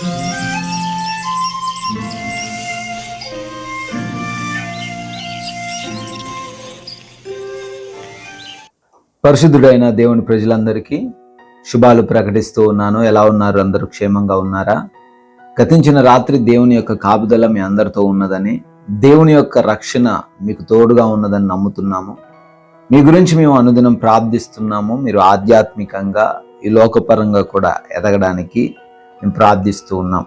పరిశుద్ధుడైన దేవుని ప్రజలందరికీ శుభాలు ప్రకటిస్తూ ఉన్నాను. ఎలా ఉన్నారు? అందరూ క్షేమంగా ఉన్నారా? గతించిన రాత్రి దేవుని యొక్క కాపుదల మీ అందరితో ఉన్నదని దేవుని యొక్క రక్షణ మీకు తోడుగా ఉన్నదని నమ్ముతున్నాము. మీ గురించి మేము అనుదినం ప్రార్థిస్తున్నాము. మీరు ఆధ్యాత్మికంగా ఈ లోకపరంగా కూడా ఎదగడానికి మేము ప్రార్థిస్తూ ఉన్నాం.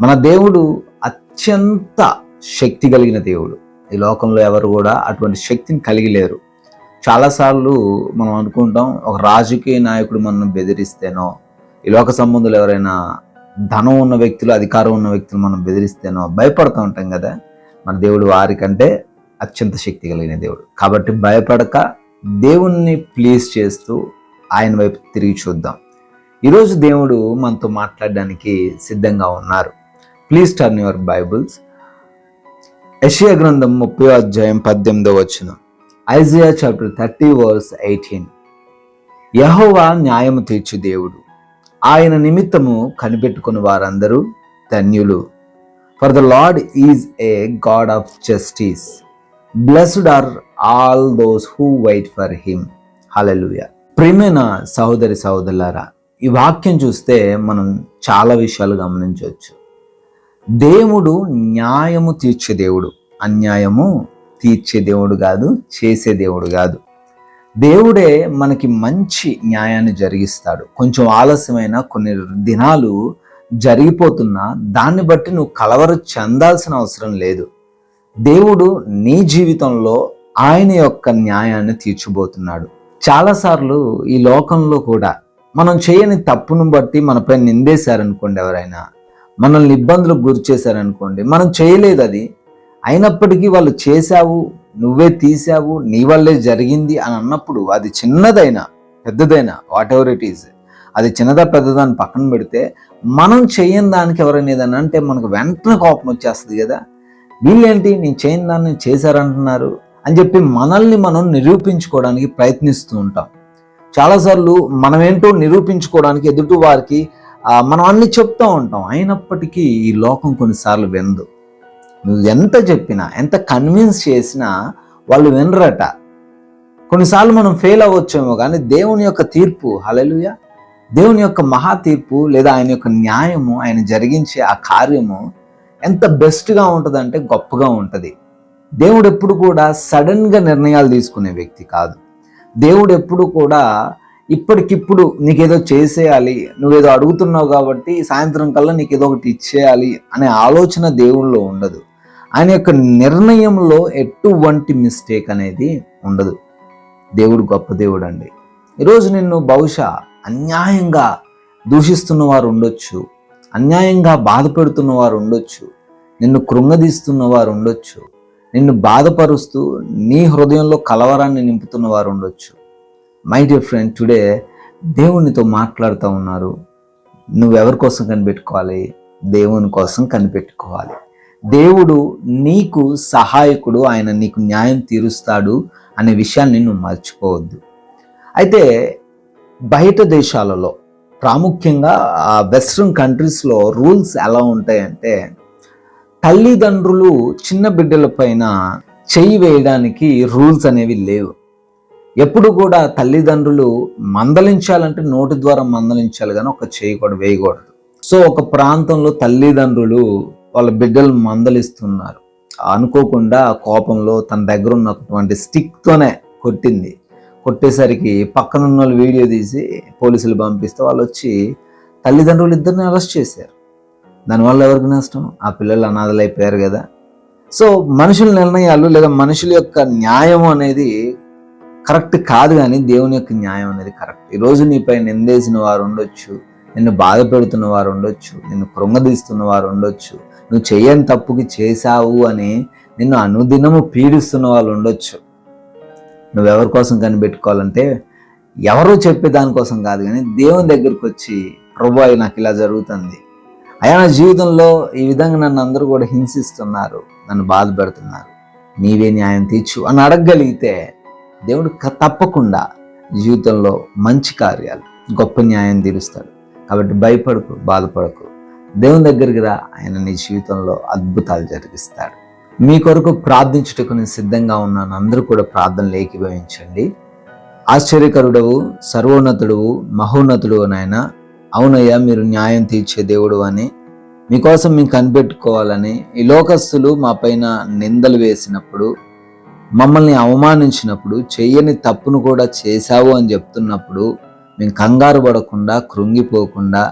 మన దేవుడు అత్యంత శక్తి కలిగిన దేవుడు. ఈ లోకంలో ఎవరు కూడా అటువంటి శక్తిని కలిగి లేరు చాలాసార్లు మనం అనుకుంటాం ఒక రాజకీయ నాయకుడు మనం బెదిరిస్తేనో ఈ లోక సంబంధులు ఎవరైనా ధనం ఉన్న వ్యక్తులు అధికారం ఉన్న వ్యక్తులు మనం బెదిరిస్తేనో భయపడుతూ ఉంటాం కదా. మన దేవుడు వారికంటే అత్యంత శక్తి కలిగిన దేవుడు. కాబట్టి భయపడక దేవుణ్ణి ప్లీజ్ చేస్తూ ఆయన వైపు తిరిగి చూద్దాం. ఈరోజు దేవుడు మనతో మాట్లాడడానికి సిద్ధంగా ఉన్నారు. ప్లీజ్ టర్న్ యువర్ బైబుల్స్ యషియా గ్రంథం ముప్పై అధ్యాయం పద్దెనిమిదో వచ్చిన Isaiah chapter thirty verse eighteen యహోవా న్యాయము తీర్చు దేవుడు. ఆయన నిమిత్తము కనిపెట్టుకుని వారందరూ ధన్యులు. For the lord is a god of justice blessed are all those who wait for him హలలుయ ప్రేమైన సహోదరి సహోదరులారా ఈ వాక్యం చూస్తే మనం చాలా విషయాలు గమనించవచ్చు. దేవుడు న్యాయము తీర్చే దేవుడు. అన్యాయము తీర్చే దేవుడు కాదు చేసే దేవుడు కాదు. దేవుడే మనకి మంచి న్యాయాన్ని జరిగిస్తాడు. కొంచెం ఆలస్యమైన కొన్ని దినాలు జరిగిపోతున్నా దాన్ని బట్టి నువ్వు కలవరు చెందాల్సిన అవసరం లేదు. దేవుడు నీ జీవితంలో ఆయన యొక్క న్యాయాన్ని తీర్చబోతున్నాడు. చాలాసార్లు ఈ లోకంలో కూడా మనం చేయని తప్పును బట్టి మనపై నిందేశారనుకోండి ఎవరైనా. మనల్ని ఇబ్బందులకు గురి చేశారనుకోండి. మనం చేయలేదు అది. అయినప్పటికీ వాళ్ళు చేశావు నువ్వే తీసావు నీ వల్లే జరిగింది అని అన్నప్పుడు అది చిన్నదైనా పెద్దదైనా వాట్ ఎవర్ ఇట్ ఈజ్ అది చిన్నదా పెద్దదా అని పక్కన పెడితే మనం చేయని దానికి ఎవరైనా ఏదైనా అంటే మనకు వెంటనే కోపం వచ్చేస్తుంది కదా. వీళ్ళేంటి? నేను చేయని దాన్ని చేశారంటున్నారు అని చెప్పి మనల్ని మనం నిరూపించుకోవడానికి ప్రయత్నిస్తూ ఉంటాం. చాలాసార్లు మనమేంటో నిరూపించుకోవడానికి ఎదుటి వారికి మనం అన్ని చెప్తూ ఉంటాం. అయినప్పటికీ ఈ లోకం కొన్నిసార్లు వినదు. నువ్వు ఎంత చెప్పినా ఎంత కన్విన్స్ చేసినా వాళ్ళు వినరట. కొన్నిసార్లు మనం ఫెయిల్ అవ్వచ్చేమో కానీ దేవుని యొక్క తీర్పు హలలుయ దేవుని యొక్క మహా తీర్పు లేదా ఆయన యొక్క న్యాయము ఆయన జరిగించే ఆ కార్యము ఎంత బెస్ట్గా ఉంటుందంటే గొప్పగా ఉంటుంది. దేవుడు ఎప్పుడు కూడా సడన్గా నిర్ణయాలు తీసుకునే వ్యక్తి కాదు. దేవుడు ఎప్పుడు కూడా ఇప్పటికిప్పుడు నీకేదో చేసేయాలి నువ్వేదో అడుగుతున్నావు కాబట్టి సాయంత్రం కల్లా నీకేదో ఒకటి ఇచ్చేయాలి అనే ఆలోచన దేవుల్లో ఉండదు. ఆయన యొక్క నిర్ణయంలో ఎటువంటి మిస్టేక్ అనేది ఉండదు. దేవుడు గొప్ప దేవుడు అండి. ఈరోజు నిన్ను బహుశా అన్యాయంగా దూషిస్తున్న వారు ఉండొచ్చు అన్యాయంగా బాధపెడుతున్న వారు ఉండొచ్చు నిన్ను కృంగదీస్తున్న వారు ఉండొచ్చు నిన్ను బాధపరుస్తూ నీ హృదయంలో కలవరాన్ని నింపుతున్న వారు ఉండొచ్చు. మై డియర్ ఫ్రెండ్ టుడే దేవునితో మాట్లాడుతూ ఉన్నారు. నువ్వెవరి కోసం కనిపెట్టుకోవాలి? దేవుని కోసం కనిపెట్టుకోవాలి. దేవుడు నీకు సహాయకుడు ఆయన నీకు న్యాయం తీరుస్తాడు అనే విషయాన్ని నువ్వు మర్చిపోవద్దు. అయితే బయట దేశాలలో ప్రాముఖ్యంగా వెస్ట్రన్ కంట్రీస్లో రూల్స్ ఎలా ఉంటాయంటే తల్లిదండ్రులు చిన్న బిడ్డల పైన చెయ్యి వేయడానికి రూల్స్ అనేవి లేవు. ఎప్పుడు కూడా తల్లిదండ్రులు మందలించాలంటే నోటి ద్వారా మందలించాలి కానీ ఒక చేయి కూడా వేయకూడదు. సో ఒక ప్రాంతంలో తల్లిదండ్రులు వాళ్ళ బిడ్డలు మందలిస్తున్నారు. అనుకోకుండా కోపంలో తన దగ్గర ఉన్నటువంటి స్టిక్తోనే కొట్టింది. కొట్టేసరికి పక్కనున్న వాళ్ళు వీడియో తీసి పోలీసులు పంపిస్తే వాళ్ళు వచ్చి తల్లిదండ్రులు ఇద్దరిని అరెస్ట్ చేశారు. దానివల్ల ఎవరికి నష్టం? ఆ పిల్లలు అనాథలు అయిపోయారు కదా. సో మనుషుల నిర్ణయాలు లేదా మనుషుల యొక్క న్యాయం అనేది కరెక్ట్ కాదు కానీ దేవుని యొక్క న్యాయం అనేది కరెక్ట్. ఈరోజు నీపై నిందేసిన వారు ఉండొచ్చు నిన్ను బాధ పెడుతున్న వారు ఉండొచ్చు నిన్ను కృంగదీస్తున్న వారు ఉండొచ్చు నువ్వు చేయని తప్పుకి చేశావు అని నిన్ను అనుదినము పీడిస్తున్న వాళ్ళు ఉండొచ్చు. నువ్వెవరి కోసం కనిపెట్టుకోవాలంటే ఎవరు చెప్పే దానికోసం కాదు కానీ దేవుని దగ్గరికి వచ్చి ప్రభు నాకు ఇలా జరుగుతుంది. అయా నా జీవితంలో ఈ విధంగా నన్ను అందరూ కూడా హింసిస్తున్నారు నన్ను బాధ పెడుతున్నారు. నీవే న్యాయం తీర్చు అని అడగగలిగితే దేవుడు తప్పకుండా జీవితంలో మంచి కార్యాలు గొప్ప న్యాయం తీరుస్తాడు. కాబట్టి భయపడకు బాధపడకు. దేవుని దగ్గరికి రా ఆయన నీ జీవితంలో అద్భుతాలు జరిగిస్తాడు. మీ కొరకు ప్రార్థించుటకు నేను సిద్ధంగా ఉన్నాను. అందరూ కూడా ప్రార్థనలు ఏకీభవించండి. ఆశ్చర్యకరుడవు సర్వోన్నతుడువు మహోన్నతుడు నాయన అవునయ్యా మీరు న్యాయం తీర్చే దేవుడు అని మీకోసం మేము కనిపెట్టుకోవాలని ఈ లోకస్తులు మా పైన నిందలు వేసినప్పుడు మమ్మల్ని అవమానించినప్పుడు చెయ్యని తప్పును కూడా చేశావు అని చెప్తున్నప్పుడు మేము కంగారు పడకుండా కృంగిపోకుండా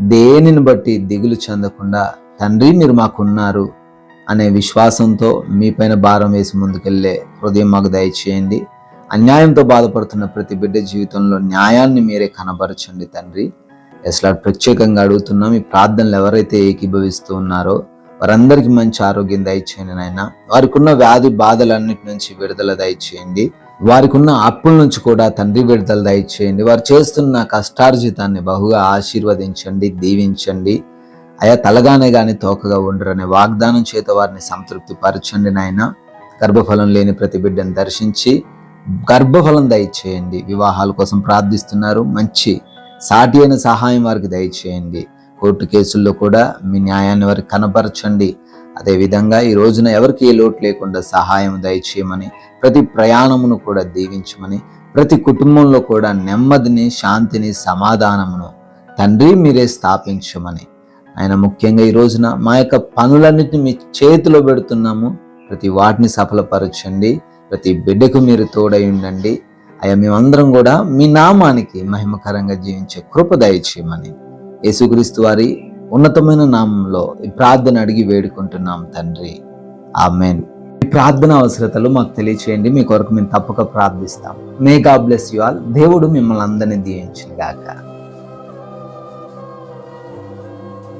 దేనిని బట్టి దిగులు చెందకుండా తండ్రి మీరు మాకున్నారు అనే విశ్వాసంతో మీ పైన భారం వేసి ముందుకెళ్ళే హృదయం మాకు దయచేయండి. అన్యాయంతో బాధపడుతున్న ప్రతి బిడ్డ జీవితంలో న్యాయాన్ని మీరే కనబరచండి తండ్రి. అసలు ప్రత్యేకంగా అడుగుతున్నాం. ఈ ప్రార్థనలు ఎవరైతే ఏకీభవిస్తూ ఉన్నారో వారందరికీ మంచి ఆరోగ్యం దయచేయండి నాయన. వారికి ఉన్న వ్యాధి బాధలన్నిటి నుంచి విడుదల దయచేయండి. వారికి ఉన్న అప్పుల నుంచి కూడా తండ్రి విడుదల దయచేయండి. వారు చేస్తున్న కష్టార్జితాన్ని బహుగా ఆశీర్వదించండి దీవించండి. అయా తలగానే కానీ తోకగా ఉండరనే వాగ్దానం చేత వారిని సంతృప్తి పరచండి నాయన. గర్భఫలం లేని ప్రతి బిడ్డను దర్శించి గర్భఫలం దయచేయండి. వివాహాల కోసం ప్రార్థిస్తున్నారు. మంచి సాటి అయిన సహాయం వారికి దయచేయండి. కోర్టు కేసుల్లో కూడా మీ న్యాయాన్ని వారికి కనపరచండి. అదేవిధంగా ఈ రోజున ఎవరికి ఏ లోటు లేకుండా సహాయం దయచేయమని ప్రతి ప్రయాణమును కూడా దీవించమని ప్రతి కుటుంబంలో కూడా నెమ్మదిని శాంతిని సమాధానమును తండ్రి మీరే స్థాపించమని. ఆయన ముఖ్యంగా ఈ రోజున మా యొక్క పనులన్నిటిని మీ చేతిలో పెడుతున్నాము. ప్రతి వాటిని సఫలపరచండి. ప్రతి బిడ్డకు మీరు తోడై ఉండండి. అయ్యా మేమందరం కూడా మీ నామానికి మహిమకరంగా జీవించే కృప దయచేయమని యేసుక్రీస్తు వారి ఉన్నతమైన నామంలో ఈ ప్రార్థన అడిగి వేడుకుంటున్నాం తండ్రి. ఆమెన్. ఈ ప్రార్థన అవసరతలు మాకు తెలియచేయండి. మీ కొరకు మేము తప్పక ప్రార్థిస్తాం. మే గా బ్లెస్ యు ఆల్ దేవుడు మిమ్మల్ని అందరినీ దీవించిన గాక